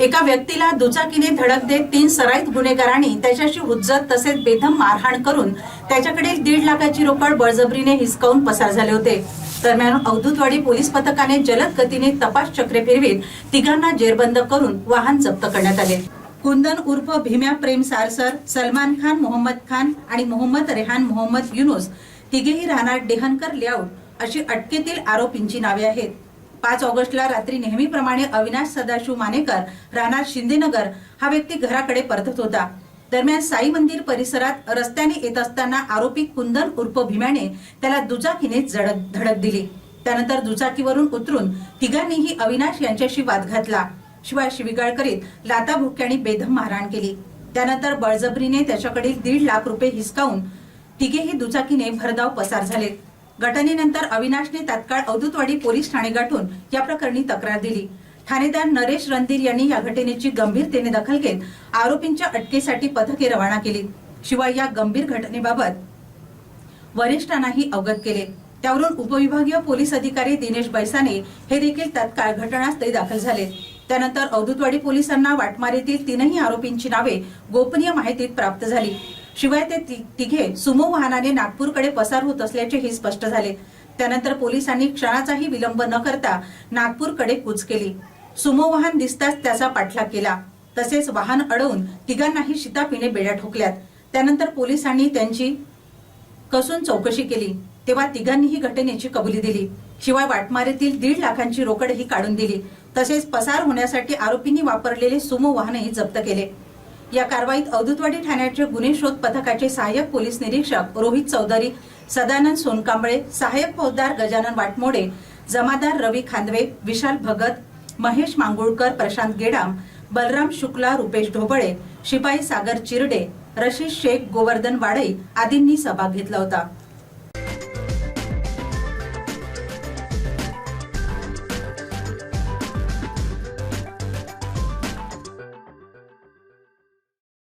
एका व्यक्तीला दुचाकीने धडक देत तीन सराईत गुन्हेगारांनी त्याच्याशी हुज्जत तसेच बेदम मारहाण करून त्याच्याकडे दीड लाखाची रोकड बळजबरीने हिसकावून पसार झाले होते. दरम्यान अवधूतवाडी पोलीस पथकाने जलद गतीने तपास चक्रे फिरवीत तिघांना जेरबंद करून वाहन जप्त करण्यात आले. कुंदन उर्फ भीम्या प्रेम सारसर सलमान खान मोहम्मद खान आणि मोहम्मद रेहान मोहम्मद युनुस तिघेही राहणार डेहनकर लेआउट अशी अटकेतील आरोपींची नावे आहेत. पाच ऑगस्टला रात्री नेहमीप्रमाणे अविनाश सदाशिव मानेकर राहणार शिंदेनगर हा व्यक्ती घराकडे परतत होता. दरम्यान साई मंदिर परिसरात रस्त्याने येत असताना आरोपी कुंदन उर्फ भीम्याने त्याला दुचाकीने जडक धडक दिली. त्यानंतर दुचाकीवरून उतरून तिघांनीही अविनाश यांच्याशी वाद घातला. शिवाय शिवीगाळ करीत लाता भुक्क्याने बेदम मारहाण केली. त्यानंतर बळजबरीने त्याच्याकडील दीड लाख रुपये हिसकावून तिघेही दुचाकीने भरधाव पसार झाले. घटनेनंतर अविनाशने तात्काळ अवधूतवाडी पोलीस ठाणे गाठून या प्रकरणी तक्रार दिली. ठाणेदार नरेश रणधीर यांनी या घटनेची गंभीरतेने दखल घेत आरोपींच्या अटकेसाठी पथके रवाना केली. शिवाय या गंभीर घटनेबाबत वरिष्ठांनाही अवगत केले. त्यावरून उपविभागीय पोलीस अधिकारी दिनेश बैसाने हे देखील तत्काळ घटनास्थळी दाखल झाले. त्यानंतर अवधूतवाडी पोलिसांना वाटमारीतील तीनही आरोपींची नावे गोपनीय माहितीत प्राप्त झाली. शिवाय ते तिघे सुमो वाहनाने नागपूरकडे पसार होत असल्याचेही स्पष्ट झाले. त्यानंतर पोलिसांनी क्षणाचाही विलंब न करता नागपूरकडे कूच केली. सुमो वाहन दिसताच त्याचा पाठलाग केला. तसेच वाहन अडवून तिघांनाही शितापीने बेड्या ठोकल्यात. त्यानंतर पोलिसांनी त्यांची कसून चौकशी केली. तेव्हा तिघांनीही घटनेची कबुली दिली. शिवाय वाटमारीतील दीड लाखांची रोकडही काढून दिली. तसेच पसार होण्यासाठी आरोपींनी वापरलेले सुमो वाहनही जप्त केले. या कारवाईत अवधूतवाडी ठाण्याचे गुन्हे शोध पथकाचे सहाय्यक पोलीस निरीक्षक रोहित चौधरी सदानंद सोनकांबळे सहाय्यक फौजदार गजानन वाटमोडे जमादार रवी खांदवे विशाल भगत महेश मांगुळकर प्रशांत गेडाम बलराम शुक्ला रुपेश ढोबळे शिपाई सागर चिरडे रशीद शेख गोवर्धन वाडई आदींनी सहभाग घेतला होता.